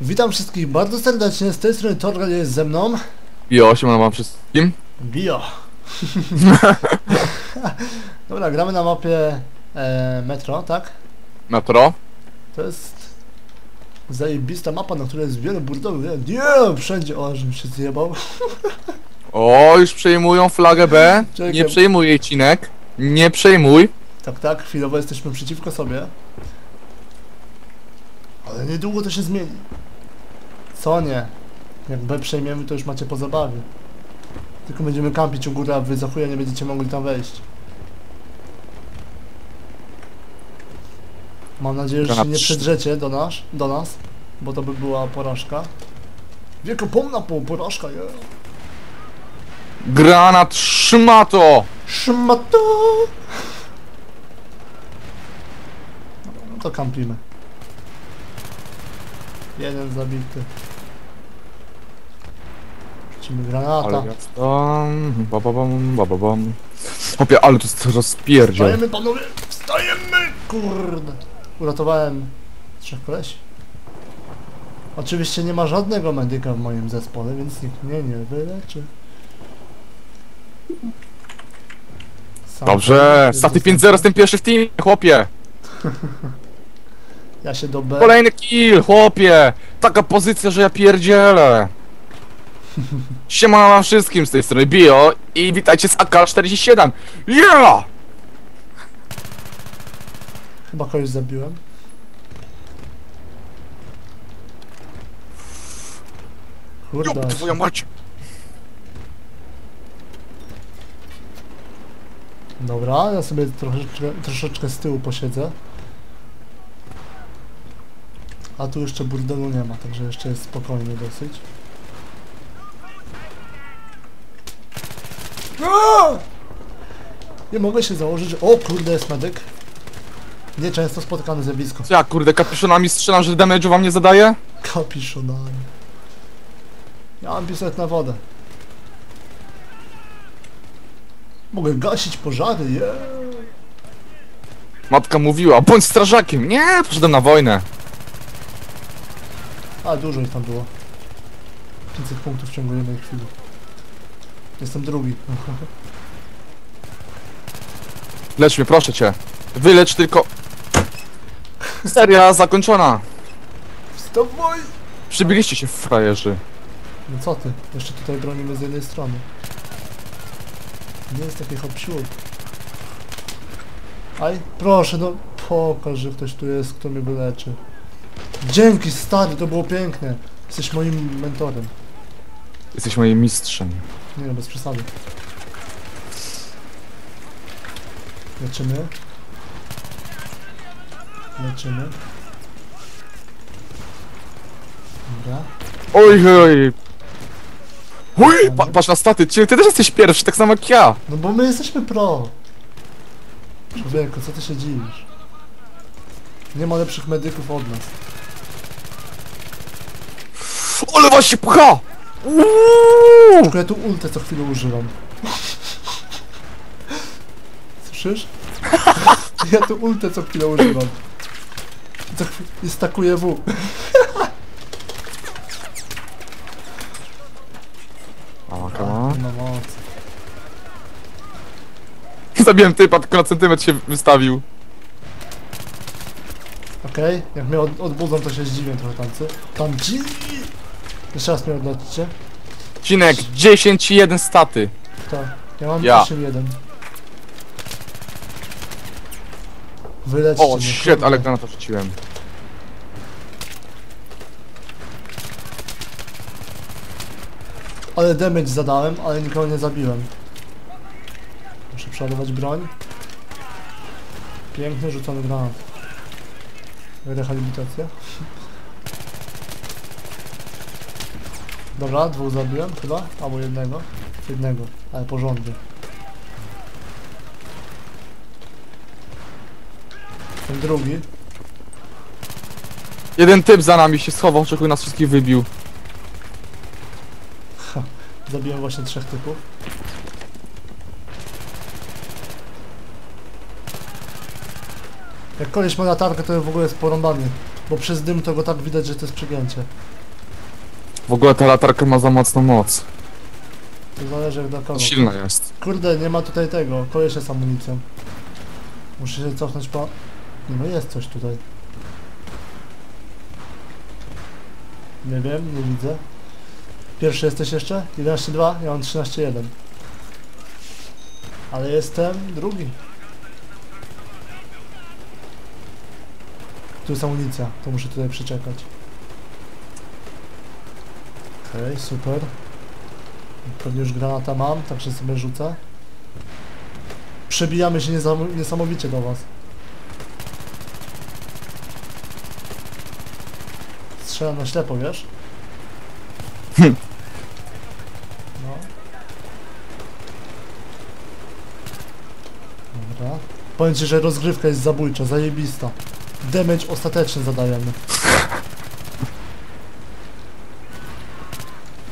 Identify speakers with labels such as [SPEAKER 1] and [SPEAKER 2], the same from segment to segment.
[SPEAKER 1] Witam wszystkich bardzo serdecznie, z tej strony Torgal jest ze mną.
[SPEAKER 2] Jo, siemano wam wszystkim.
[SPEAKER 1] Bio. Dobra, gramy na mapie e, Metro, tak?
[SPEAKER 2] Metro.
[SPEAKER 1] To jest zajebista mapa, na której jest wiele burdowych. Nie, wszędzie, o, żebym się zjebał.
[SPEAKER 2] O, już przejmują flagę B.
[SPEAKER 1] Czekaj.
[SPEAKER 2] Nie przejmuj jej cinek. Nie przejmuj.
[SPEAKER 1] Tak, tak, chwilowo jesteśmy przeciwko sobie. Ale niedługo to się zmieni. Co nie? Jak B przejmiemy, to już macie po zabawie. Tylko będziemy kampić u góry, a wy za chuja nie będziecie mogli tam wejść. Mam nadzieję, że się nie przedrzecie do nas, do nas, bo to by była porażka. Wiekopomna po porażka, je.
[SPEAKER 2] Granat szmato.
[SPEAKER 1] Szmato! No to kampimy. Jeden zabity. Rzucimy granata.
[SPEAKER 2] Ale jazda. Ba, ba, bam, ba, ba, bam. Hopie, ale to jest rozpierdziel.
[SPEAKER 1] Wstajemy panowie! Wstajemy! Kurde! Uratowałem trzech kolesi. Oczywiście nie ma żadnego medyka w moim zespole, więc nikt mnie nie wyleczy. Sam
[SPEAKER 2] Dobrze, staty
[SPEAKER 1] zostanę.
[SPEAKER 2] 5-0 z tym pierwszy w teamie, chłopie.
[SPEAKER 1] Ja się do B.
[SPEAKER 2] Kolejny kill, chłopie. Taka pozycja, że ja pierdzielę. Siemano wam wszystkim z tej strony Bio i witajcie z AK-47. Yeah!
[SPEAKER 1] Chyba kogoś zabiłem. Kurde.
[SPEAKER 2] Jup, twoja mać.
[SPEAKER 1] Dobra, ja sobie troszeczkę, troszeczkę z tyłu posiedzę. A tu jeszcze burdelu nie ma, także jeszcze jest spokojnie dosyć. Nie mogę się założyć, że... O kurde, jest medyk. Nieczęsto spotykane zjawisko.
[SPEAKER 2] Co ja kurde kapiszonami strzelam, że damage'u wam nie zadaje?
[SPEAKER 1] Kapiszonami. Ja mam pistolet na wodę. Mogę gasić pożary, je.
[SPEAKER 2] Matka mówiła, bądź strażakiem. Nie, poszedłem na wojnę.
[SPEAKER 1] A, dużo ich tam było. 500 punktów w ciągu jednej chwili. Jestem drugi.
[SPEAKER 2] Lecz mnie, proszę cię. Wylecz tylko... Seria zakończona.
[SPEAKER 1] Wstawaj!
[SPEAKER 2] Przybiliście się frajerzy.
[SPEAKER 1] No co ty? Jeszcze tutaj bronimy z jednej strony. Nie jest taki hop Aj, proszę, no pokaż, że ktoś tu jest, kto mnie wyleczy. Dzięki, stary, to było piękne. Jesteś moim mentorem.
[SPEAKER 2] Jesteś moim mistrzem.
[SPEAKER 1] Nie no, bez przesady. Leczymy. Leczymy. Dobra.
[SPEAKER 2] Oj, oj. Uj, pa, patrz na staty, ty, ty też jesteś pierwszy, tak samo jak ja.
[SPEAKER 1] No bo my jesteśmy pro. Człowieku, co ty się dziwisz? Nie ma lepszych medyków od nas.
[SPEAKER 2] Ale właśnie pcha! Uuu!
[SPEAKER 1] Tylko ja tu ultę co chwilę używam. Słyszysz? Ja tu ultę co chwilę używam. Co chwilę i stakuję W.
[SPEAKER 2] Aha.
[SPEAKER 1] Mocy.
[SPEAKER 2] Zabiłem typa, tylko na centymetr się wystawił.
[SPEAKER 1] Okej, jak mnie od, odbudzą to się zdziwię trochę tamcy. Tamci! Jeszcze raz mnie odlecicie.
[SPEAKER 2] Cinek, 10 i 1 staty.
[SPEAKER 1] To. Ja mam
[SPEAKER 2] Ja.
[SPEAKER 1] 8-1. Wylećcie
[SPEAKER 2] O,
[SPEAKER 1] mnie,
[SPEAKER 2] shit,
[SPEAKER 1] kurde.
[SPEAKER 2] ale granata rzuciłem.
[SPEAKER 1] Ale damage zadałem, ale nikogo nie zabiłem. Muszę przeładować broń. Piękny rzucony granat. Rehabilitacja. Dobra, dwóch zabiłem chyba, albo jednego. Jednego, ale porządnie. Ten drugi.
[SPEAKER 2] Jeden typ za nami się schował, oczekuj nas wszystkich wybił.
[SPEAKER 1] Zabiłem właśnie trzech typów. Jak koleś ma latarkę, to w ogóle jest porąbany. Bo przez dym to go tak widać, że to jest przegięcie.
[SPEAKER 2] W ogóle ta latarka ma za mocną moc.
[SPEAKER 1] To zależy jak do kogo.
[SPEAKER 2] Silna jest.
[SPEAKER 1] Kurde, nie ma tutaj tego. Kolesie z amunicją. Muszę się cofnąć po... Nie no, jest coś tutaj. Nie wiem, nie widzę. Pierwszy jesteś jeszcze? 11-2? Ja mam 13-1. Ale jestem drugi. Tu jest amunicja, to muszę tutaj przeczekać. Okej, super. Pewnie już granata mam, także sobie rzucę. Przebijamy się niesam niesamowicie do was. Strzelam na ślepo, wiesz? No. Dobra. Powiem ci, że rozgrywka jest zabójcza, zajebista. Damage ostateczny zadajemy.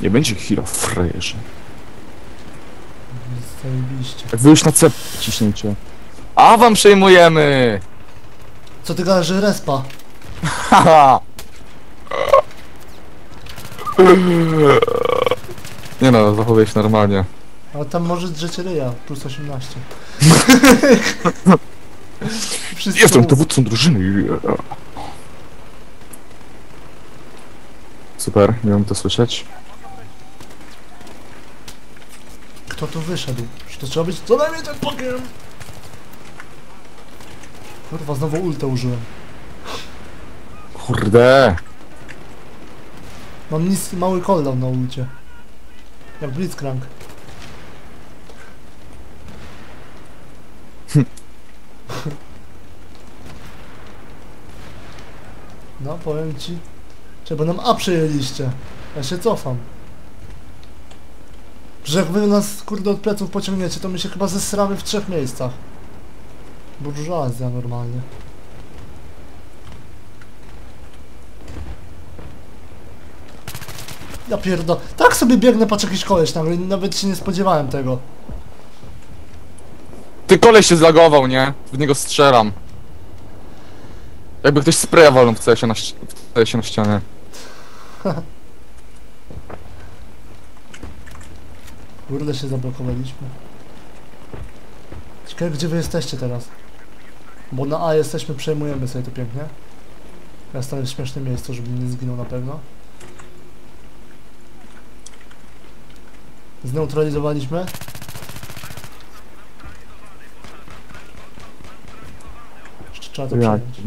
[SPEAKER 2] Nie będzie chwila frajerze.
[SPEAKER 1] Zajebiście.
[SPEAKER 2] Jak wy już na C ciśnięcie. A wam przejmujemy!
[SPEAKER 1] Co ty gadasz, że respa?
[SPEAKER 2] Haha! Nie no, zachowuję się normalnie.
[SPEAKER 1] Ale tam może drzecie ryja, plus 18. Wszyscy
[SPEAKER 2] Jestem dowódcą drużyny. Super, miałem to słyszeć.
[SPEAKER 1] Kto tu wyszedł? Czy to trzeba być co najmniej ten pokiem? Kurwa, znowu ultę użyłem.
[SPEAKER 2] Kurde!
[SPEAKER 1] Mam niski, mały cooldown na ulcie. Jak Blitzcrank. No, powiem ci. Czego nam A przejęliście. Ja się cofam. Że jak wy nas kurde od pleców pociągniecie, to my się chyba zesramy w trzech miejscach. Burżuazja normalnie. Ja pierdo... Tak sobie biegnę, patrz jakiś koleś nagle, nawet się nie spodziewałem tego.
[SPEAKER 2] Ty koleś się zlagował, nie? W niego strzelam. Jakby ktoś spraya walnął w CS na, ści- w CS na ścianę.
[SPEAKER 1] Kurde się zablokowaliśmy. Ciekawe gdzie wy jesteście teraz. Bo na A jesteśmy, przejmujemy sobie to pięknie. Ja stanę w śmiesznym miejscu, żeby nie zginął na pewno. Zneutralizowaliśmy. Jeszcze trzeba to przejąć.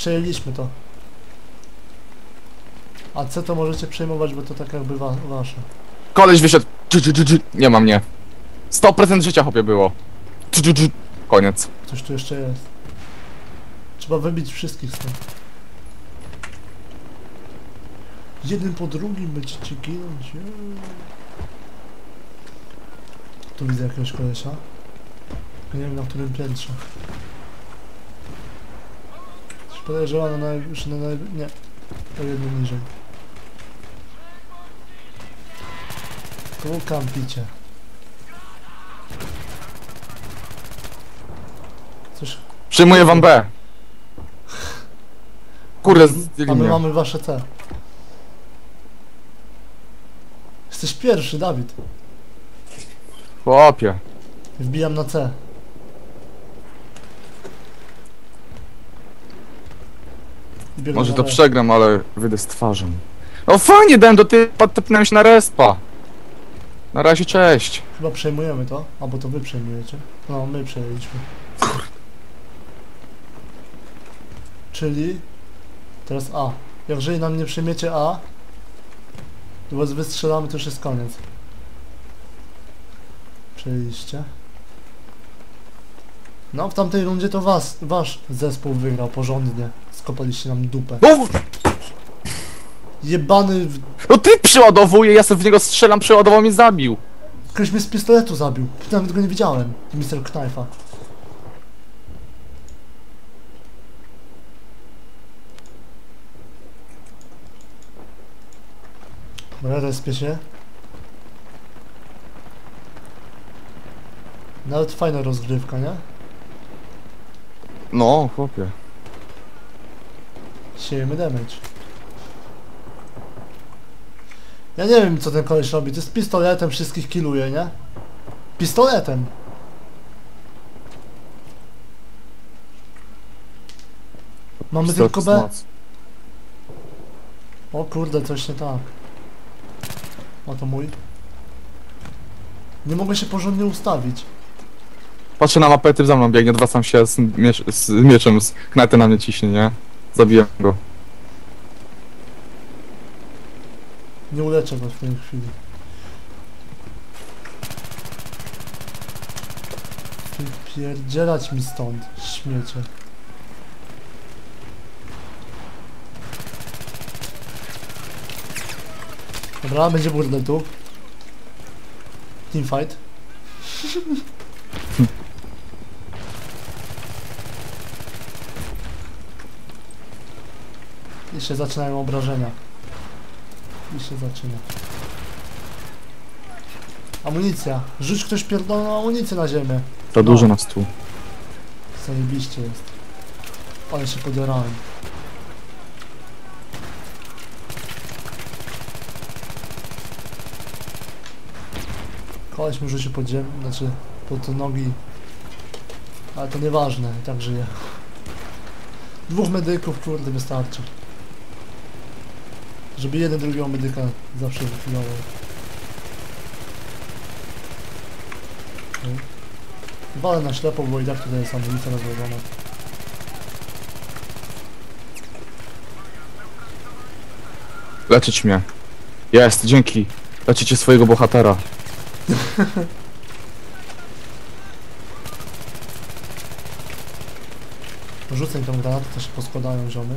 [SPEAKER 1] Przejęliśmy to. A C to możecie przejmować, bo to tak jakby wa wasze.
[SPEAKER 2] Koleś wyszedł. Dżu, dżu. Nie ma mnie. 100% życia chłopie było. Koniec.
[SPEAKER 1] Coś tu jeszcze jest. Trzeba wybić wszystkich stąd. Jeden po drugim będziecie ginąć. Tu widzę jakiegoś kolesia. Nie wiem na którym piętrze. Coś podejrzewam na już na naj... nie. To jedno niżej. Tu kampicie. Coś
[SPEAKER 2] Przyjmuję wam B. Kurde,
[SPEAKER 1] A my mamy wasze C. Jesteś pierwszy, Dawid.
[SPEAKER 2] Chłopie.
[SPEAKER 1] Wbijam na C. I biegam
[SPEAKER 2] Może to przegram, ale wyjdę z twarzą. No fajnie, dałem do typa, tepnąłem się na respa. Na razie, cześć.
[SPEAKER 1] Chyba przejmujemy to, albo to wy przejmujecie. No, my przejęliśmy. Czyli... Teraz A. Jeżeli nam nie przejmiecie A, to was wystrzelamy, to już jest koniec. Przejęliście. No, w tamtej rundzie to was, wasz zespół wygrał porządnie. Skopaliście nam dupę.
[SPEAKER 2] No,
[SPEAKER 1] Jebany... w-
[SPEAKER 2] no ty przeładowuje, ja sobie w niego strzelam, przeładował mnie zabił.
[SPEAKER 1] Ktoś mnie z pistoletu zabił. Nawet go nie widziałem. Mr. Knife'a. Dobra, respię się. Nawet fajna rozgrywka, nie?
[SPEAKER 2] No, chłopie.
[SPEAKER 1] Siejemy damage. Ja nie wiem co ten koleś robi, to jest pistoletem wszystkich killuje, nie? Pistoletem! Mamy
[SPEAKER 2] Pistolet
[SPEAKER 1] tylko B. O kurde, coś nie tak. O to mój. Nie mogę się porządnie ustawić.
[SPEAKER 2] Patrzę na mapę, typ za mną biegnie, odwracam się z, miecz, z mieczem, z knajty na mnie ciśnie, nie? Zabiłem go.
[SPEAKER 1] Nie uleczę go w tej chwili. Pierdzielać mi stąd, śmiecie. Dobra, będzie burdel tu. Teamfight. I się zaczynają obrażenia. I się zaczyna. Amunicja. Rzuć ktoś pierdoloną amunicję na ziemię.
[SPEAKER 2] To
[SPEAKER 1] No.
[SPEAKER 2] dużo nas tu.
[SPEAKER 1] Zajebiście jest. Ale się podziarałem. Koleś mi rzucił pod ziemię, znaczy pod nogi. Ale to nieważne, tak żyje. Dwóch medyków, kurde, wystarczy. Żeby jeden drugiego medyka zawsze wychwilował. Walę na ślepo, bo i tak tutaj jest amunicja rozłożona.
[SPEAKER 2] Leczyć mnie. Jest, dzięki. Leczycie swojego bohatera.
[SPEAKER 1] Rzucę granaty, to się poskładają ziomy.